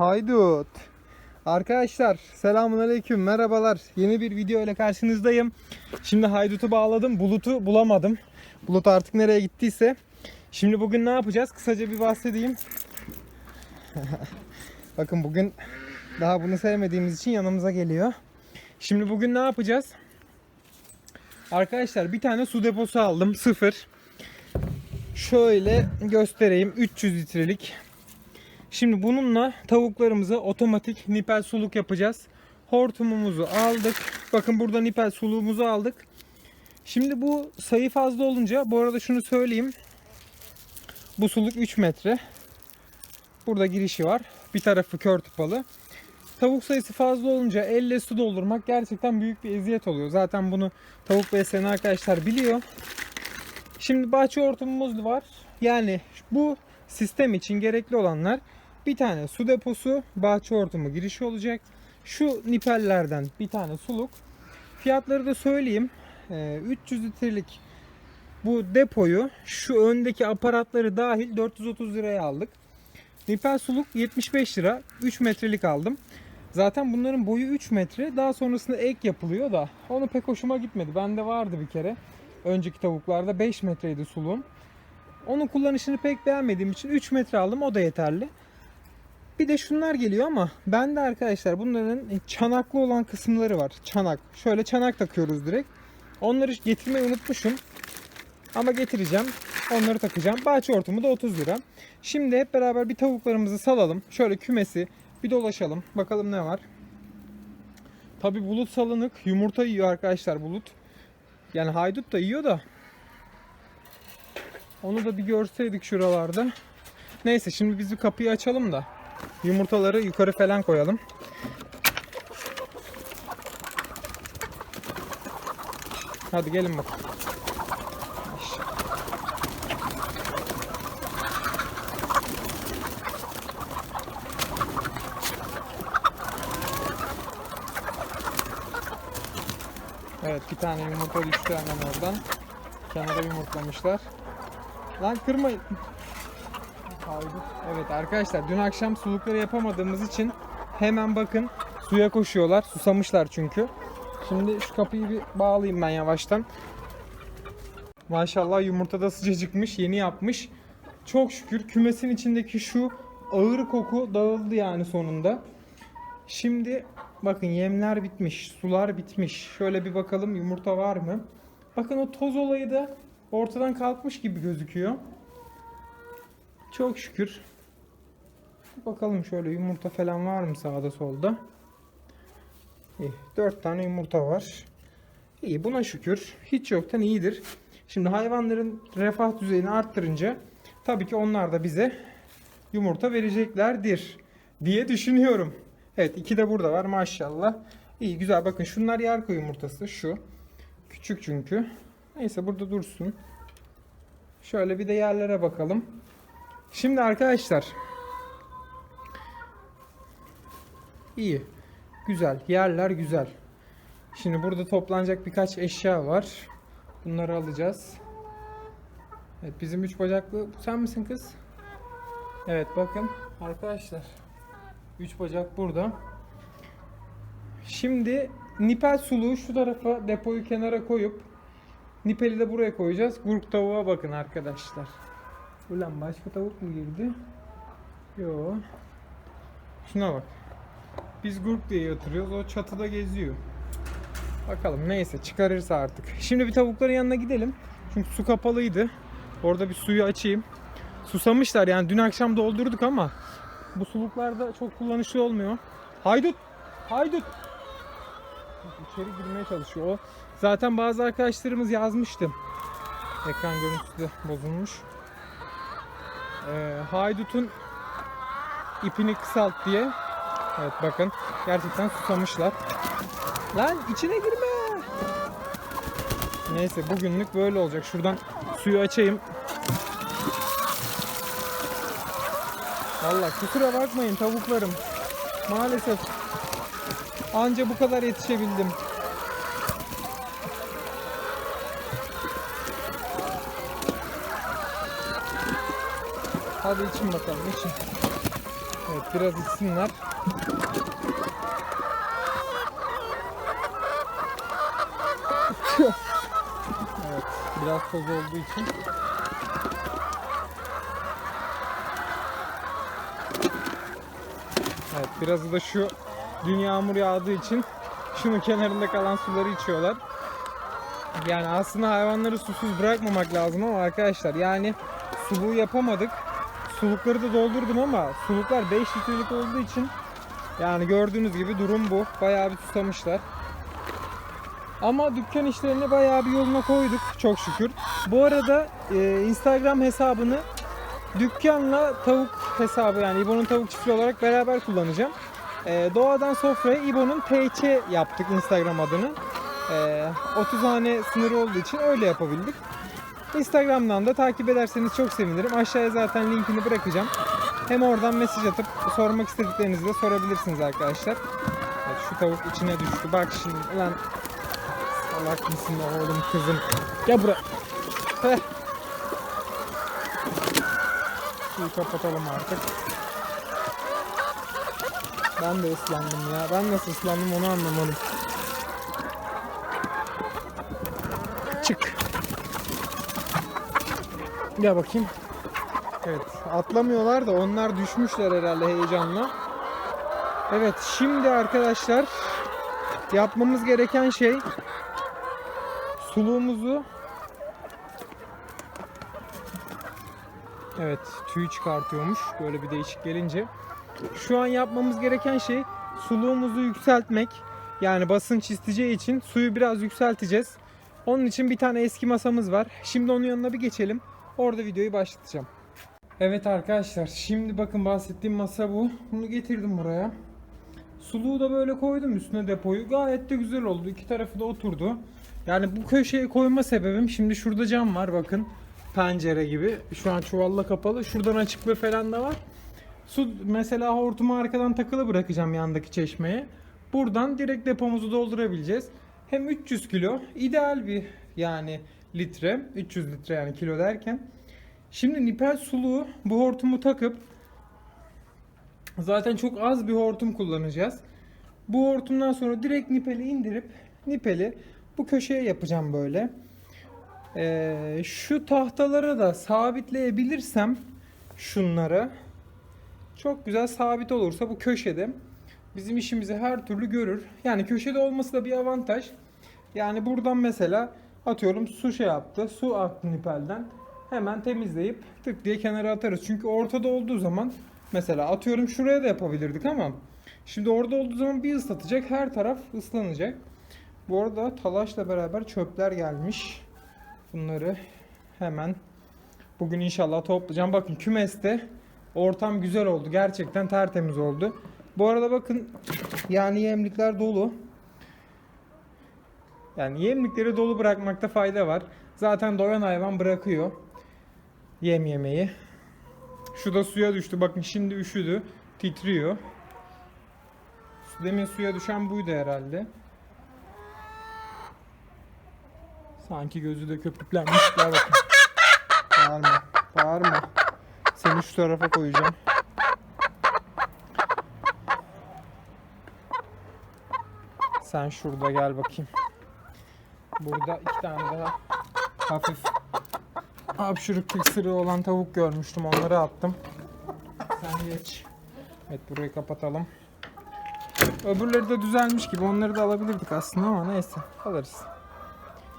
Haydut. Arkadaşlar selamun aleyküm merhabalar. Yeni bir video ile karşınızdayım. Şimdi Haydut'u bağladım. Bulut'u bulamadım. Bulut artık nereye gittiyse. Şimdi bugün ne yapacağız? Kısaca bir bahsedeyim. Bakın bugün daha bunu sevmediğimiz için yanımıza geliyor. Şimdi bugün ne yapacağız? Arkadaşlar bir tane su deposu aldım. Sıfır. Şöyle göstereyim. 300 litrelik. Şimdi bununla tavuklarımıza otomatik nipel suluk yapacağız. Hortumumuzu aldık. Bakın burada nipel suluğumuzu aldık. Şimdi bu sayı fazla olunca bu arada şunu söyleyeyim. Bu suluk 3 metre. Burada girişi var. Bir tarafı kör tıpalı. Tavuk sayısı fazla olunca elle su doldurmak gerçekten büyük bir eziyet oluyor. Zaten bunu tavuk besleyen arkadaşlar biliyor. Şimdi bahçe hortumumuz var. Yani bu sistem için gerekli olanlar bir tane su deposu, bahçe hortumu girişi olacak. Şu nipellerden bir tane suluk. Fiyatları da söyleyeyim. Ee, 300 litrelik bu depoyu şu öndeki aparatları dahil 430 liraya aldık. Nipel suluk 75 lira. 3 metrelik aldım. Zaten bunların boyu 3 metre. Daha sonrasında ek yapılıyor da onu pek hoşuma gitmedi. Bende vardı bir kere. Önceki tavuklarda 5 metreydi suluğum. Onun kullanışını pek beğenmediğim için 3 metre aldım. O da yeterli. Bir de şunlar geliyor ama ben de arkadaşlar bunların çanaklı olan kısımları var. Çanak. Şöyle çanak takıyoruz direkt. Onları getirmeyi unutmuşum. Ama getireceğim. Onları takacağım. Bahçe hortumu da 30 lira. Şimdi hep beraber bir tavuklarımızı salalım. Şöyle kümesi bir dolaşalım. Bakalım ne var. Tabi bulut salınık. Yumurta yiyor arkadaşlar bulut. Yani haydut da yiyor da. Onu da bir görseydik şuralarda. Neyse şimdi biz bir kapıyı açalım da. Yumurtaları yukarı falan koyalım. Hadi gelin bakalım. Evet bir tane yumurta düştü hemen oradan. Kenara yumurtlamışlar. Lan kırmayın. Haydut. Evet arkadaşlar dün akşam sulukları yapamadığımız için hemen bakın suya koşuyorlar. Susamışlar çünkü. Şimdi şu kapıyı bir bağlayayım ben yavaştan. Maşallah yumurta da sıcacıkmış. Yeni yapmış. Çok şükür kümesin içindeki şu ağır koku dağıldı yani sonunda. Şimdi bakın yemler bitmiş. Sular bitmiş. Şöyle bir bakalım yumurta var mı? Bakın o toz olayı da ortadan kalkmış gibi gözüküyor. Çok şükür. Bakalım şöyle yumurta falan var mı sağda solda. İyi. 4 tane yumurta var. İyi buna şükür. Hiç yoktan iyidir. Şimdi hayvanların refah düzeyini arttırınca tabii ki onlar da bize yumurta vereceklerdir diye düşünüyorum. Evet iki de burada var maşallah. İyi güzel bakın şunlar yarko yumurtası şu. Küçük çünkü. Neyse burada dursun. Şöyle bir de yerlere bakalım. Şimdi arkadaşlar. İyi. Güzel. Yerler güzel. Şimdi burada toplanacak birkaç eşya var. Bunları alacağız. Evet bizim üç bacaklı. Sen misin kız? Evet bakın arkadaşlar. Üç bacak burada. Şimdi nipel suluğu şu tarafa depoyu kenara koyup nipeli de buraya koyacağız. Gurk tavuğa bakın arkadaşlar. Ulan başka tavuk mu girdi? Yo. Şuna bak. Biz gurk diye yatırıyoruz. O çatıda geziyor. Bakalım neyse çıkarırsa artık. Şimdi bir tavukların yanına gidelim. Çünkü su kapalıydı. Orada bir suyu açayım. Susamışlar yani dün akşam doldurduk ama bu suluklarda çok kullanışlı olmuyor. Haydut! Haydut! İçeri girmeye çalışıyor. O zaten bazı arkadaşlarımız yazmıştı. Ekran görüntüsü de bozulmuş. Ee, haydutun ipini kısalt diye. Evet bakın gerçekten susamışlar. Lan içine girme. Neyse bugünlük böyle olacak. Şuradan suyu açayım. Vallahi kusura bakmayın tavuklarım. Maalesef anca bu kadar yetişebildim. Hadi için bakalım için. Evet biraz içsinler. evet, biraz toz olduğu için. Evet, biraz da şu dün yağmur yağdığı için şunun kenarında kalan suları içiyorlar. Yani aslında hayvanları susuz bırakmamak lazım ama arkadaşlar yani suluğu yapamadık. Sulukları da doldurdum ama suluklar 5 litrelik olduğu için yani gördüğünüz gibi durum bu. Bayağı bir susamışlar. Ama dükkan işlerini bayağı bir yoluna koyduk çok şükür. Bu arada e, Instagram hesabını dükkanla tavuk hesabı yani İbo'nun tavuk çiftliği olarak beraber kullanacağım. E, Doğadan Sofra'ya İbo'nun TC yaptık Instagram adını. E, 30 hane sınırı olduğu için öyle yapabildik. Instagram'dan da takip ederseniz çok sevinirim. Aşağıya zaten linkini bırakacağım. Hem oradan mesaj atıp sormak istediklerinizi de sorabilirsiniz arkadaşlar. Evet, şu tavuk içine düştü. Bak şimdi lan salak mısın oğlum kızım. Gel buraya. Heh. Suyu kapatalım artık. Ben de ıslandım ya. Ben nasıl ıslandım onu anlamadım. Gel bakayım. Evet atlamıyorlar da onlar düşmüşler herhalde heyecanla. Evet şimdi arkadaşlar yapmamız gereken şey suluğumuzu Evet tüy çıkartıyormuş böyle bir değişik gelince. Şu an yapmamız gereken şey suluğumuzu yükseltmek. Yani basınç isteyeceği için suyu biraz yükselteceğiz. Onun için bir tane eski masamız var. Şimdi onun yanına bir geçelim. Orada videoyu başlatacağım. Evet arkadaşlar şimdi bakın bahsettiğim masa bu. Bunu getirdim buraya. Suluğu da böyle koydum üstüne depoyu. Gayet de güzel oldu. İki tarafı da oturdu. Yani bu köşeye koyma sebebim şimdi şurada cam var bakın. Pencere gibi. Şu an çuvalla kapalı. Şuradan açıklığı falan da var. Su mesela hortumu arkadan takılı bırakacağım yandaki çeşmeye. Buradan direkt depomuzu doldurabileceğiz. Hem 300 kilo ideal bir yani litre 300 litre yani kilo derken. Şimdi nipel suluğu bu hortumu takıp zaten çok az bir hortum kullanacağız. Bu hortumdan sonra direkt nipeli indirip nipeli bu köşeye yapacağım böyle. Ee, şu tahtalara da sabitleyebilirsem şunları çok güzel sabit olursa bu köşede bizim işimizi her türlü görür. Yani köşede olması da bir avantaj. Yani buradan mesela atıyorum su şey yaptı. Su aktı nipelden. Hemen temizleyip tık diye kenara atarız. Çünkü ortada olduğu zaman mesela atıyorum şuraya da yapabilirdik ama şimdi orada olduğu zaman bir ıslatacak. Her taraf ıslanacak. Bu arada talaşla beraber çöpler gelmiş. Bunları hemen bugün inşallah toplayacağım. Bakın kümeste ortam güzel oldu. Gerçekten tertemiz oldu. Bu arada bakın yani yemlikler dolu. Yani yemlikleri dolu bırakmakta fayda var. Zaten doyan hayvan bırakıyor yem yemeyi. Şu da suya düştü. Bakın şimdi üşüdü. Titriyor. Demin suya düşen buydu herhalde. Sanki gözü de köpüklenmiş. Gel bakın. Bağırma. Bağırma. Seni şu tarafa koyacağım. Sen şurada gel bakayım. Burada iki tane daha hafif hapşuruk tıksırığı olan tavuk görmüştüm. Onları attım. Sen geç. Evet burayı kapatalım. Öbürleri de düzelmiş gibi. Onları da alabilirdik aslında ama neyse. Alırız.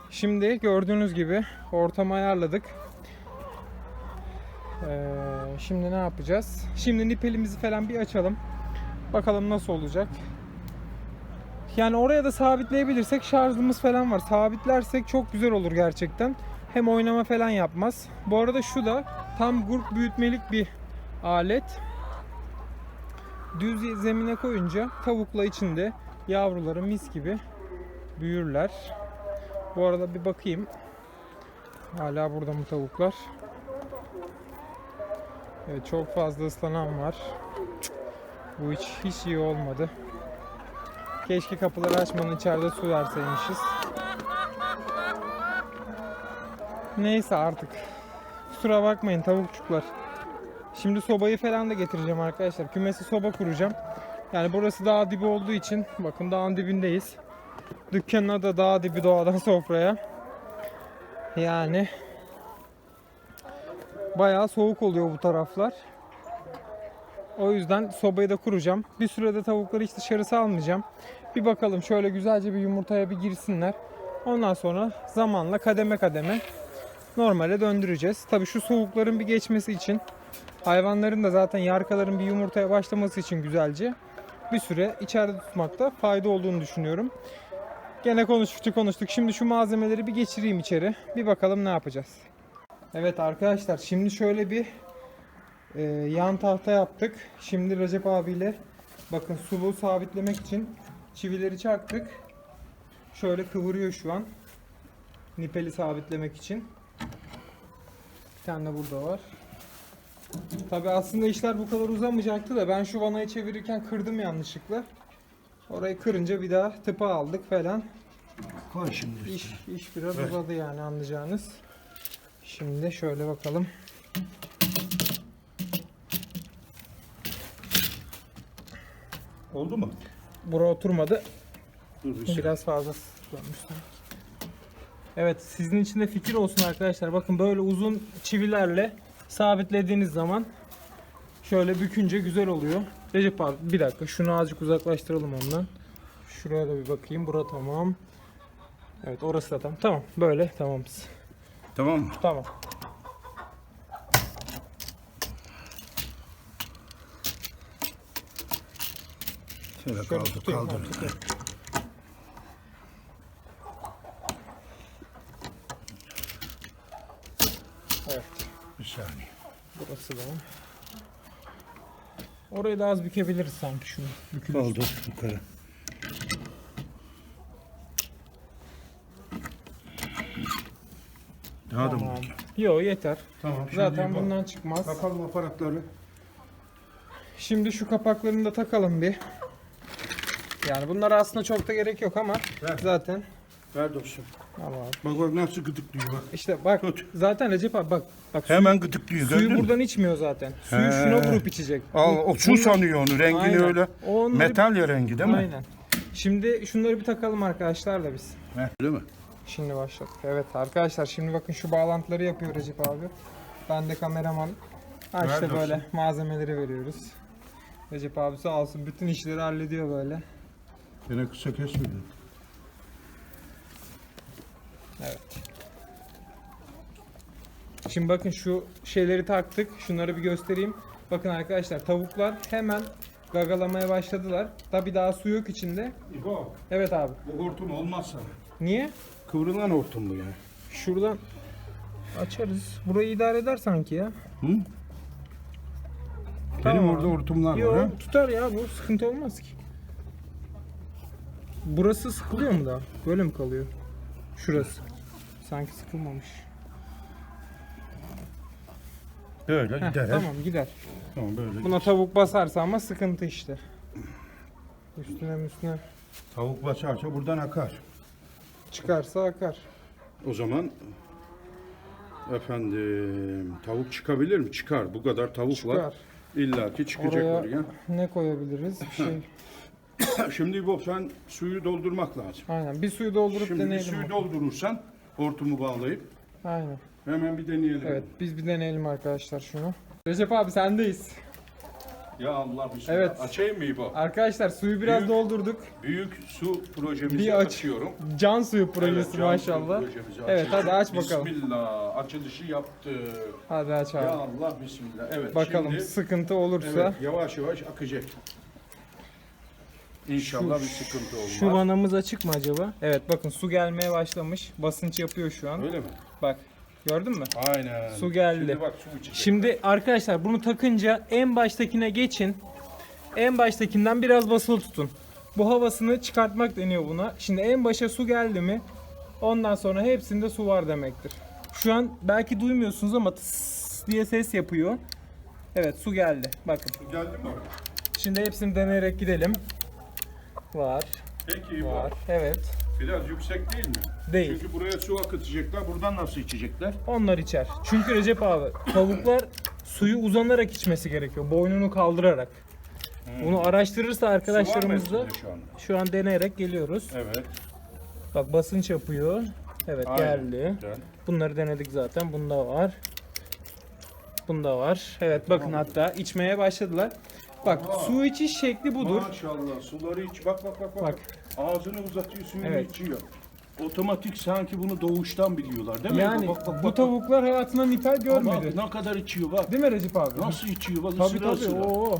Şimdi gördüğünüz gibi ortamı ayarladık. Ee, şimdi ne yapacağız? Şimdi nipelimizi falan bir açalım. Bakalım nasıl olacak. Yani oraya da sabitleyebilirsek şarjımız falan var. Sabitlersek çok güzel olur gerçekten. Hem oynama falan yapmaz. Bu arada şu da tam grup büyütmelik bir alet. Düz zemine koyunca tavukla içinde yavruları mis gibi büyürler. Bu arada bir bakayım. Hala burada mı tavuklar? Evet çok fazla ıslanan var. Bu hiç hiç iyi olmadı. Keşke kapıları açmadan içeride su verseymişiz. Neyse artık. Kusura bakmayın tavukçuklar. Şimdi sobayı falan da getireceğim arkadaşlar. Kümesi soba kuracağım. Yani burası dağ dibi olduğu için bakın dağın dibindeyiz. Dükkanına da dağ dibi doğadan sofraya. Yani bayağı soğuk oluyor bu taraflar. O yüzden sobayı da kuracağım. Bir sürede tavukları hiç dışarı salmayacağım. Bir bakalım şöyle güzelce bir yumurtaya bir girsinler. Ondan sonra zamanla kademe kademe normale döndüreceğiz. Tabii şu soğukların bir geçmesi için hayvanların da zaten yarkaların bir yumurtaya başlaması için güzelce bir süre içeride tutmakta fayda olduğunu düşünüyorum. Gene konuştukça konuştuk. Şimdi şu malzemeleri bir geçireyim içeri. Bir bakalım ne yapacağız. Evet arkadaşlar şimdi şöyle bir e, yan tahta yaptık. Şimdi Recep abiyle bakın suluğu sabitlemek için çivileri çaktık. Şöyle kıvırıyor şu an. Nipeli sabitlemek için. Bir tane de burada var. Tabi aslında işler bu kadar uzamayacaktı da ben şu vanayı çevirirken kırdım yanlışlıkla. Orayı kırınca bir daha tıpa aldık falan. Koy şimdi. İş, iş biraz uzadı yani anlayacağınız. Şimdi şöyle bakalım. Oldu mu? Bura oturmadı. Dur bir saniye. Biraz fazla sıklanmış. Evet sizin için de fikir olsun arkadaşlar. Bakın böyle uzun çivilerle sabitlediğiniz zaman şöyle bükünce güzel oluyor. Recep abi bir dakika şunu azıcık uzaklaştıralım ondan. Şuraya da bir bakayım. Bura tamam. Evet orası da tamam. Tamam böyle tamamız. Tamam mı? Tamam. Şöyle Şöyle tutayım, kaldır. tutayım. Evet. Bir saniye. Burası da. Orayı da az bükebiliriz sanki şunu. Bükülür. Kaldır yukarı. Daha da mı? Tamam. bakayım? Yo yeter. Tamam. Zaten bundan çıkmaz. Takalım aparatları. Şimdi şu kapaklarını da takalım bir. Yani bunlara aslında çok da gerek yok ama Ver. zaten Ver dostum. Al abi. Bak bak nasıl gıdıklıyor bak. İşte bak Tut. zaten Recep abi bak bak suyu, Hemen gıdıklıyor suyu gördün mü? buradan içmiyor zaten. Suyu He. şuna vurup içecek. Al, o su bunlar- sanıyor onu rengini Aynen. öyle. Onları- Metal ya rengi değil mi? Aynen. Şimdi şunları bir takalım arkadaşlar da biz. He, Öyle mi? Şimdi başladık. Evet arkadaşlar şimdi bakın şu bağlantıları yapıyor Recep abi. Ben de kameraman. Ha işte Ver böyle malzemeleri veriyoruz. Recep abi sağ olsun bütün işleri hallediyor böyle. Yine kısa kesmedin. Evet. Şimdi bakın şu şeyleri taktık. Şunları bir göstereyim. Bakın arkadaşlar tavuklar hemen gagalamaya başladılar. Tabi daha su yok içinde. İbo Evet abi. bu hortum olmazsa. Niye? Kıvrılan hortum bu yani. Şuradan açarız. Burayı idare eder sanki ya. Hı? Tamam Benim abi. orada hortumlar var. ha? Yok tutar ya bu sıkıntı olmaz ki. Burası sıkılıyor mu daha? Böyle mi kalıyor? Şurası. Sanki sıkılmamış. Böyle Heh, gider. tamam gider. Tamam böyle. Buna tavuk basarsa ama sıkıntı işte. Üstüne üstüne Tavuk basarsa buradan akar. çıkarsa akar. O zaman efendim tavuk çıkabilir mi? Çıkar. Bu kadar tavuk Çıkar. var. İlla ki çıkacak Oraya oraya. ne koyabiliriz? Bir şey. Şimdi bu sen suyu doldurmak lazım. Aynen. Bir suyu doldurup Şimdi bir deneyelim. suyu bakalım. doldurursan hortumu bağlayıp Aynen. hemen bir deneyelim. Evet biz bir deneyelim arkadaşlar şunu. Recep abi sendeyiz. Ya Allah bismillah. Evet. Açayım mı İbo? Arkadaşlar suyu biraz Büyük- doldurduk. Büyük su projemizi Bir aç. açıyorum. Can suyu projesi Evet, can maşallah. projemizi Evet, hadi aç bakalım. Bismillah. Açılışı yaptık. Hadi aç abi. Ya Allah bismillah. Evet. Bakalım şimdi- sıkıntı olursa Evet, yavaş yavaş akacak. İnşallah bir sıkıntı olmaz. şu vanamız açık mı acaba? Evet bakın su gelmeye başlamış. Basınç yapıyor şu an. Öyle mi? Bak gördün mü? Aynen. Su geldi. Şimdi bak su içecek. Şimdi arkadaşlar bunu takınca en baştakine geçin. En baştakinden biraz basılı tutun. Bu havasını çıkartmak deniyor buna. Şimdi en başa su geldi mi ondan sonra hepsinde su var demektir. Şu an belki duymuyorsunuz ama tıs diye ses yapıyor. Evet su geldi. Bakın. Su geldi mi? Şimdi hepsini deneyerek gidelim. Var. Peki bu Var. Evet. biraz yüksek değil mi? Değil. Çünkü buraya su akıtacaklar. Buradan nasıl içecekler? Onlar içer. Çünkü Recep abi tavuklar suyu uzanarak içmesi gerekiyor. Boynunu kaldırarak. Bunu araştırırsa arkadaşlarımız da şu anda? şu an deneyerek geliyoruz. Evet. Bak basınç yapıyor. Evet Aynen. geldi. Güzel. Bunları denedik zaten. Bunda var. Bunda var. Evet bakın hatta içmeye başladılar. Bak Aa. su içiş şekli budur. Maşallah suları iç. Bak bak bak. bak. Bak. Ağzını uzatıyor suyunu Evet. içiyor. Otomatik sanki bunu doğuştan biliyorlar değil mi? Yani Bak, bak, bak, bu bak. tavuklar hayatında nipel Bak, görmedi. ne kadar içiyor bak. Değil mi Recep abi? Nasıl içiyor bak Tabii ısıra tabii. ısıra. Oo.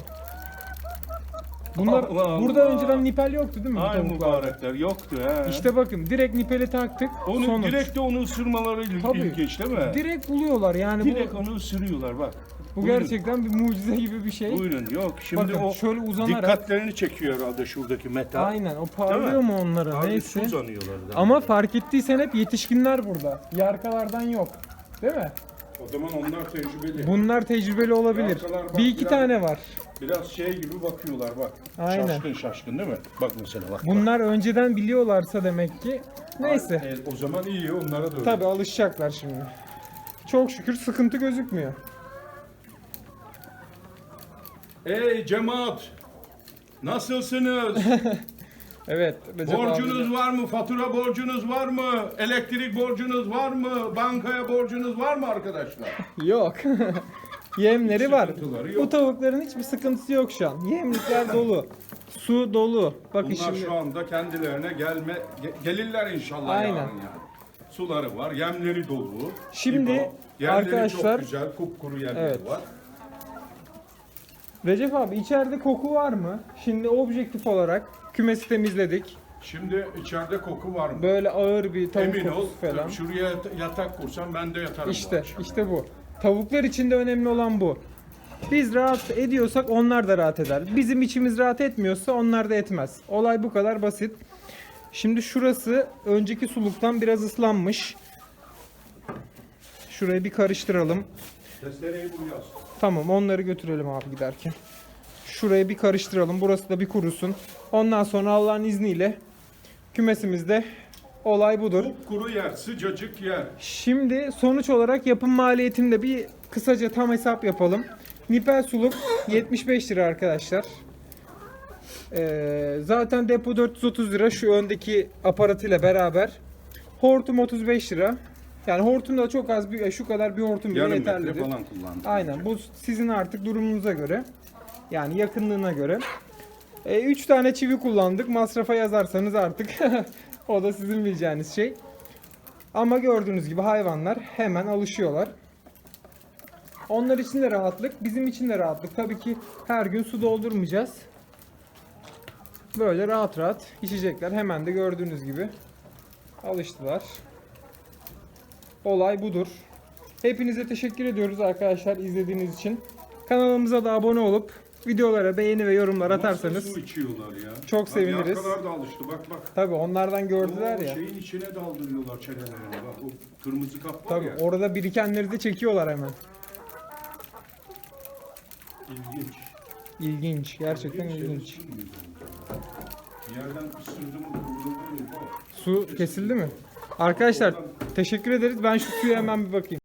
Bunlar Allah Allah. burada önceden nipel yoktu değil mi bu Ay tavuklarda? mübarekler yoktu he. İşte bakın direkt nipeli taktık. onu sonuç. direkt de onu ısırmaları il- Tabii. ilginç değil mi? direkt buluyorlar yani Direkt bu, onu ısırıyorlar bak. Bu Buyurun. gerçekten bir mucize gibi bir şey. Buyurun yok şimdi Bakın o şöyle uzanarak dikkatlerini çekiyor herhalde şuradaki metal. aynen o parlıyor mu onlara Abi neyse. su uzanıyorlar. da. Ama fark ettiysen hep yetişkinler burada. Yarkalardan yok. Değil mi? o zaman onlar tecrübeli. Bunlar tecrübeli olabilir. Yarkalar bak Bir iki biraz- tane var. Biraz şey gibi bakıyorlar bak. Aynen. Şaşkın şaşkın değil mi? Bak mesela bak. Bunlar önceden biliyorlarsa demek ki neyse. Evet, o zaman iyi onlara da öyle. Tabi alışacaklar şimdi. Çok şükür sıkıntı gözükmüyor. Ey cemaat! Nasılsınız? Evet. Recep borcunuz abi. var mı? Fatura borcunuz var mı? Elektrik borcunuz var mı? Bankaya borcunuz var mı arkadaşlar? Yok. Yemleri var. sıkıntıları yok. Bu tavukların hiçbir sıkıntısı yok şu an. Yemlikler dolu. Su dolu. Bakın Bunlar şimdi. şu anda kendilerine gelme ge- gelirler inşallah Aynen. yarın yani. Suları var, yemleri dolu. Şimdi İbo, arkadaşlar- çok güzel, kupkuru yerleri Evet. var. Recep abi içeride koku var mı? Şimdi objektif olarak kümesi temizledik. Şimdi içeride koku var mı? Böyle ağır bir tavuk Emin ol, kokusu falan. şuraya yat- yatak kursam ben de yatarım bu İşte akşam. işte bu. Tavuklar için de önemli olan bu. Biz rahat ediyorsak onlar da rahat eder. Bizim içimiz rahat etmiyorsa onlar da etmez. Olay bu kadar basit. Şimdi şurası önceki suluktan biraz ıslanmış. Şurayı bir karıştıralım. Testereyi as. Tamam onları götürelim abi giderken. Şurayı bir karıştıralım. Burası da bir kurusun. Ondan sonra Allah'ın izniyle kümesimizde olay budur. Kupkuru yer, sıcacık yer. Şimdi sonuç olarak yapım maliyetini de bir kısaca tam hesap yapalım. Nipel suluk 75 lira arkadaşlar. Ee, zaten depo 430 lira şu öndeki aparatıyla beraber. Hortum 35 lira. Yani hortum da çok az bir şu kadar bir hortum bile Yarım metre falan kullandım. Aynen bu sizin artık durumunuza göre. Yani yakınlığına göre. 3 tane çivi kullandık. Masrafa yazarsanız artık o da sizin bileceğiniz şey. Ama gördüğünüz gibi hayvanlar hemen alışıyorlar. Onlar için de rahatlık, bizim için de rahatlık. Tabii ki her gün su doldurmayacağız. Böyle rahat rahat içecekler. Hemen de gördüğünüz gibi alıştılar. Olay budur. Hepinize teşekkür ediyoruz arkadaşlar izlediğiniz için. Kanalımıza da abone olup videolara beğeni ve yorumlar atarsanız Nasıl su içiyorlar ya? çok Bak, seviniriz. Yarkalar da alıştı bak bak. tabii onlardan gördüler O ya. şeyin içine daldırıyorlar çenelerini bak. O kırmızı kap var Tabii ya. orada birikenleri de çekiyorlar hemen. İlginç. İlginç, gerçekten İlginç, ilginç. şey ısırmıyor. Bir yerden ısırdım vurdum. Su kesildi mi? Arkadaşlar teşekkür ederiz. Ben şu suya hemen bir bakayım.